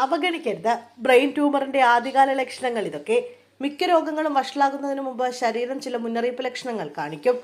അവഗണിക്കരുത്. Brain ട്യൂമറിന്റെ ആദ്യകാല ലക്ഷണങ്ങൾ ഇതൊക്കെ. മിക്ക രോഗങ്ങളും വഷളാകുന്നതിന് മുമ്പ് ശരീരം ചില മുന്നറിയിപ്പ് ലക്ഷണങ്ങൾ കാണിക്കും.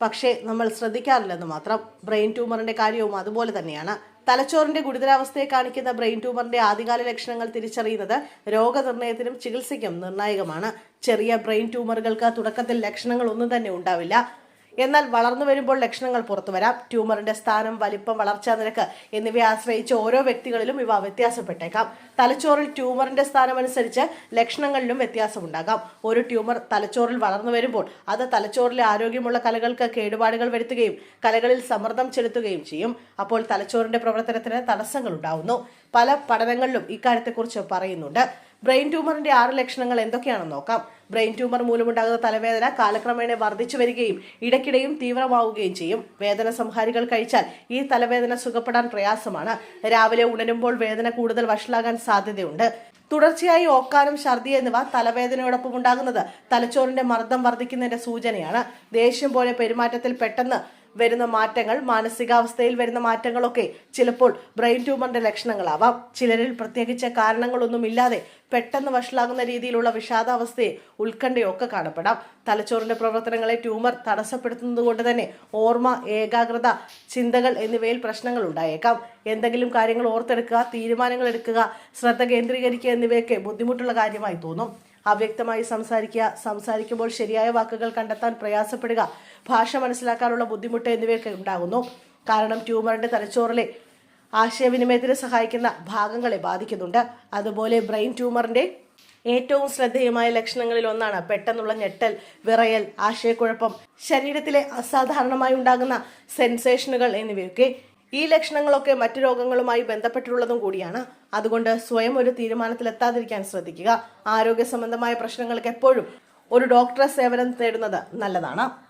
പക്ഷേ നമ്മൾ ശ്രദ്ധിക്കാറില്ലെന്ന് മാത്രം. ബ്രെയിൻ ട്യൂമറിന്റെ കാര്യവും അതുപോലെ തന്നെയാണ്. തലച്ചോറിന്റെ ഗുരുതരാവസ്ഥയെ കാണിക്കുന്ന ബ്രെയിൻ ട്യൂമറിന്റെ ആദ്യകാല ലക്ഷണങ്ങൾ തിരിച്ചറിയുന്നത് രോഗനിർണയത്തിനും ചികിത്സയ്ക്കും നിർണായകമാണ്. ചെറിയ ബ്രെയിൻ ട്യൂമറുകൾക്ക് തുടക്കത്തിൽ ലക്ഷണങ്ങൾ ഒന്നും തന്നെ ഉണ്ടാവില്ല. എന്നാൽ വളർന്നു വരുമ്പോൾ ലക്ഷണങ്ങൾ പുറത്തു വരാം. ട്യൂമറിന്റെ സ്ഥാനം വലിപ്പം വളർച്ചാ നിരക്ക് എന്നിവയെ ആശ്രയിച്ച് ഓരോ വ്യക്തികളിലും ഇവ വ്യത്യാസപ്പെട്ടേക്കാം. തലച്ചോറിൽ ട്യൂമറിന്റെ സ്ഥാനമനുസരിച്ച് ലക്ഷണങ്ങളിലും വ്യത്യാസമുണ്ടാകാം. ഒരു ട്യൂമർ തലച്ചോറിൽ വളർന്നു വരുമ്പോൾ അത് തലച്ചോറിലെ ആരോഗ്യമുള്ള കലകൾക്ക് കേടുപാടുകൾ വരുത്തുകയും കലകളിൽ സമ്മർദ്ദം ചെലുത്തുകയും ചെയ്യും. അപ്പോൾ തലച്ചോറിന്റെ പ്രവർത്തനത്തിന് തടസ്സങ്ങൾ ഉണ്ടാവുന്നു പല പഠനങ്ങളിലും ഇക്കാര്യത്തെക്കുറിച്ച് പറയുന്നുണ്ട്. ബ്രെയിൻ ട്യൂമറിന്റെ ആറ് ലക്ഷണങ്ങൾ എന്തൊക്കെയാണെന്ന് നോക്കാം. ബ്രെയിൻ ട്യൂമർ മൂലമുണ്ടാകുന്ന തലവേദന കാലക്രമേണ വർദ്ധിച്ചു വരികയും ഇടയ്ക്കിടെയും തീവ്രമാവുകയും ചെയ്യും. വേദന സംഹാരികൾ കഴിച്ചാൽ ഈ തലവേദന സുഖപ്പെടാൻ പ്രയാസമാണ്. രാവിലെ ഉണരുമ്പോൾ വേദന കൂടുതൽ വഷളാകാൻ സാധ്യതയുണ്ട്. തുടർച്ചയായി ഓക്കാനും ഛർദി എന്നിവ തലവേദനയോടൊപ്പം ഉണ്ടാകുന്നത് തലച്ചോറിന്റെ മർദ്ദം വർദ്ധിക്കുന്നതിന്റെ സൂചനയാണ്. ദേഷ്യം പോലെ പെരുമാറ്റത്തിൽ പെട്ടെന്ന് വരുന്ന മാറ്റങ്ങൾ മാനസികാവസ്ഥയിൽ വരുന്ന മാറ്റങ്ങളൊക്കെ ചിലപ്പോൾ ബ്രെയിൻ ട്യൂമറിന്റെ ലക്ഷണങ്ങളാവാം. ചിലരിൽ പ്രത്യേകിച്ച് കാരണങ്ങളൊന്നുമില്ലാതെ പെട്ടെന്ന് വഷളാകുന്ന രീതിയിലുള്ള വിഷാദാവസ്ഥയെ ഉത്കണ്ഠയോ ഒക്കെ കാണപ്പെടാം. തലച്ചോറിന്റെ പ്രവർത്തനങ്ങളെ ട്യൂമർ തടസ്സപ്പെടുത്തുന്നത് കൊണ്ട് തന്നെ ഓർമ്മ ഏകാഗ്രത ചിന്തകൾ എന്നിവയിൽ പ്രശ്നങ്ങൾ ഉണ്ടായേക്കാം. എന്തെങ്കിലും കാര്യങ്ങൾ ഓർത്തെടുക്കുക തീരുമാനങ്ങൾ എടുക്കുക ശ്രദ്ധ കേന്ദ്രീകരിക്കുക എന്നിവയൊക്കെ ബുദ്ധിമുട്ടുള്ള കാര്യമായി തോന്നും. അവ്യക്തമായി സംസാരിക്കുക സംസാരിക്കുമ്പോൾ ശരിയായ വാക്കുകൾ കണ്ടെത്താൻ പ്രയാസപ്പെടുക ഭാഷ മനസ്സിലാക്കാനുള്ള ബുദ്ധിമുട്ട് എന്നിവയൊക്കെ ഉണ്ടാകുന്നു. കാരണം ട്യൂമറിന്റെ തലച്ചോറിലെ ആശയവിനിമയത്തിന് സഹായിക്കുന്ന ഭാഗങ്ങളെ ബാധിക്കുന്നുണ്ട്. അതുപോലെ ബ്രെയിൻ ട്യൂമറിന്റെ ഏറ്റവും ശ്രദ്ധേയമായ ലക്ഷണങ്ങളിൽ ഒന്നാണ് പെട്ടെന്നുള്ള ഞെട്ടൽ വിറയൽ ആശയക്കുഴപ്പം ശരീരത്തിലെ അസാധാരണമായി ഉണ്ടാകുന്ന സെൻസേഷനുകൾ എന്നിവയൊക്കെ. ഈ ലക്ഷണങ്ങളൊക്കെ മറ്റു രോഗങ്ങളുമായി ബന്ധപ്പെട്ടുള്ളതും കൂടിയാണ്. അതുകൊണ്ട് സ്വയം ഒരു തീരുമാനത്തിൽ തീരുമാനത്തിലെത്താതിരിക്കാൻ ശ്രദ്ധിക്കുക. ആരോഗ്യ സംബന്ധമായ പ്രശ്നങ്ങൾക്ക് എപ്പോഴും ഒരു ഡോക്ടറെ സേവനം തേടുന്നത് നല്ലതാണ്.